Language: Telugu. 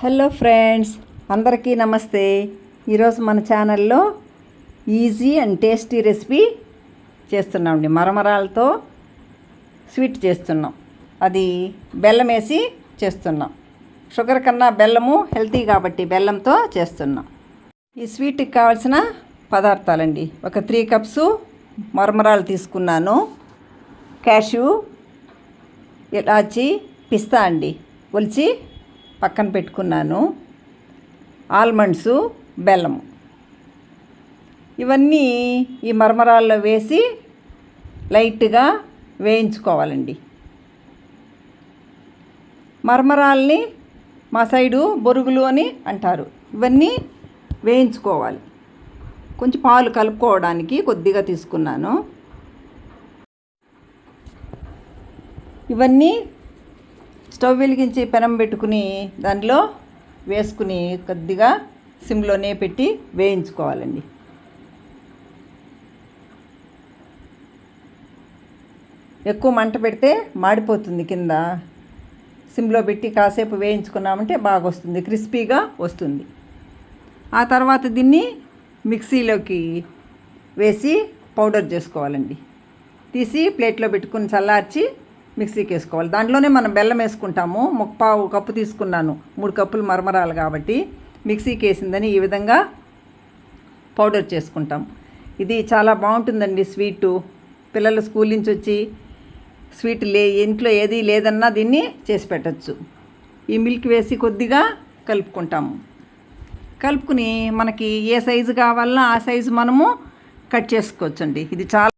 హలో ఫ్రెండ్స్ అందరికీ నమస్తే. ఈరోజు మన ఛానల్లో ఈజీ అండ్ టేస్టీ రెసిపీ చేస్తున్నామండి. మరమరాలతో స్వీట్ చేస్తున్నాం. అది బెల్లం వేసి చేస్తున్నాం. షుగర్ కన్నా బెల్లము హెల్తీ కాబట్టి బెల్లంతో చేస్తున్నాం. ఈ స్వీట్కి కావాల్సిన పదార్థాలండి. ఒక త్రీ కప్స్ మరమరాలు తీసుకున్నాను. క్యాషు ఇలాచి పిస్తా అండి. ఒలిచి పక్కన పెట్టుకున్నాను. ఆల్మండ్స్ బెల్లం. ఇవన్నీ ఈ మరమరాల్లో వేసి లైట్గా వేయించుకోవాలండి. మరమరాల్ని మా సైడు బొరుగులు అని అంటారు. ఇవన్నీ వేయించుకోవాలి. కొంచెం పాలు కలుపుకోవడానికి కొద్దిగా తీసుకున్నాను. ఇవన్నీ స్టవ్ వెలిగించి పెనం పెట్టుకుని దానిలో వేసుకుని కొద్దిగా సిమ్లోనే పెట్టి వేయించుకోవాలండి. ఎక్కువ మంట పెడితే మాడిపోతుంది కింద. సిమ్లో పెట్టి కాసేపు వేయించుకున్నామంటే బాగా వస్తుంది క్రిస్పీగా వస్తుంది. ఆ తర్వాత దీన్ని మిక్సీలోకి వేసి పౌడర్ చేసుకోవాలండి. తీసి ప్లేట్లో పెట్టుకుని చల్లార్చి మిక్సీకి వేసుకోవాలి దాంట్లోనే మనం బెల్లం వేసుకుంటాము. ముప్పావు కప్పు తీసుకున్నాను. మూడు కప్పులు మరమరాలు కాబట్టి మిక్సీకి వేసిందని ఈ విధంగా పౌడర్ చేసుకుంటాం. ఇది చాలా బాగుంటుందండి స్వీటు. పిల్లలు స్కూల్ నుంచి వచ్చి స్వీట్ లే ఇంట్లో ఏది లేదన్నా దీన్ని చేసి పెట్టచ్చు. ఈ మిల్క్ వేసి కొద్దిగా కలుపుకుంటాము. కలుపుకుని మనకి ఏ సైజు కావాలన్నా ఆ సైజు మనము కట్ చేసుకోవచ్చండి. ఇది చాలా